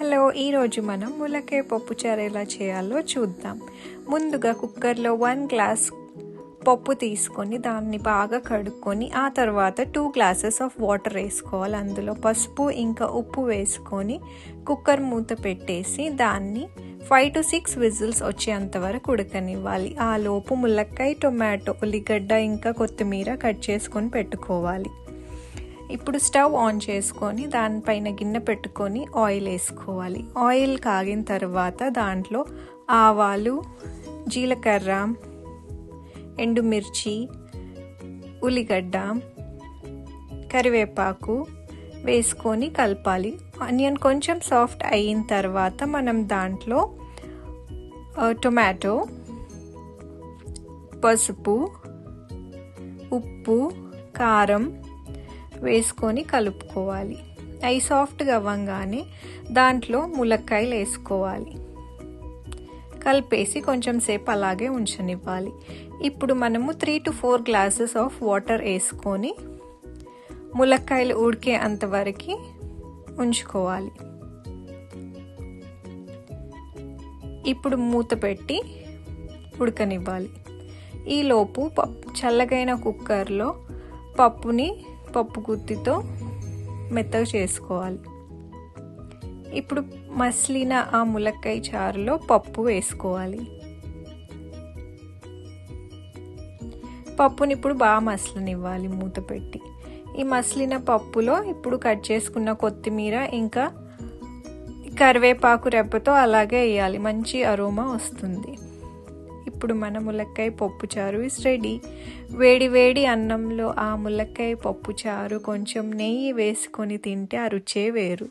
Hello ఈరోజు మనం ములకాయ పప్పుచారు ఎలా చేయాలో చూద్దాం. ముందుగా కుక్కర్లో వన్ గ్లాస్ పప్పు తీసుకొని దాన్ని బాగా కడుక్కొని ఆ తర్వాత టూ గ్లాసెస్ ఆఫ్ వాటర్ వేసుకోవాలి. అందులో పసుపు ఇంకా ఉప్పు వేసుకొని కుక్కర్ మూత పెట్టేసి దాన్ని ఫైవ్ టు సిక్స్ విజిల్స్ వచ్చేంత వరకు ఉడకనివ్వాలి. ఆ లోపు ములక్కాయ టొమాటో ఉల్లిగడ్డ ఇంకా కొత్తిమీర కట్ చేసుకొని పెట్టుకోవాలి. ఇప్పుడు స్టవ్ ఆన్ చేసుకొని దానిపైన గిన్నె పెట్టుకొని ఆయిల్ వేసుకోవాలి. ఆయిల్ కాగిన తర్వాత దాంట్లో ఆవాలు జీలకర్ర ఎండుమిర్చి ఉల్లిగడ్డ కరివేపాకు వేసుకొని కలపాలి. ఆనియన్ కొంచెం సాఫ్ట్ అయిన తర్వాత మనం దాంట్లో టొమాటో పసుపు ఉప్పు కారం వేసుకొని కలుపుకోవాలి. అవి సాఫ్ట్గా అవ్వగానే దాంట్లో ములక్కాయలు వేసుకోవాలి. కలిపేసి కొంచెం సేపు అలాగే ఉంచనివ్వాలి. ఇప్పుడు మనము three two four glasses of water వేసుకొని ములక్కాయలు ఉడికే అంతవరకు ఉంచుకోవాలి. ఇప్పుడు మూత పెట్టి ఉడకనివ్వాలి. ఈలోపు పప్పు చల్లగైన కుక్కర్లో పప్పుని పప్పు గుత్తితో మెత్తగా చేసుకోవాలి. ఇప్పుడు మసిలిన ఆ ములక్కాయ చారులో పప్పు వేసుకోవాలి. పప్పుని ఇప్పుడు బాగా మసలనివ్వాలి మూత పెట్టి. ఈ మసిలిన పప్పులో ఇప్పుడు కట్ చేసుకున్న కొత్తిమీర ఇంకా కరివేపాకు రెప్పతో అలాగే వేయాలి. మంచి అరోమా వస్తుంది. ఇప్పుడు మన ములక్కాయ పప్పు చారు ఇస్ రెడీ వేడి వేడి అన్నంలో ఆ ములక్కాయ పప్పు చారు కొంచెం నెయ్యి వేసుకొని తింటే ఆ రుచే వేరు.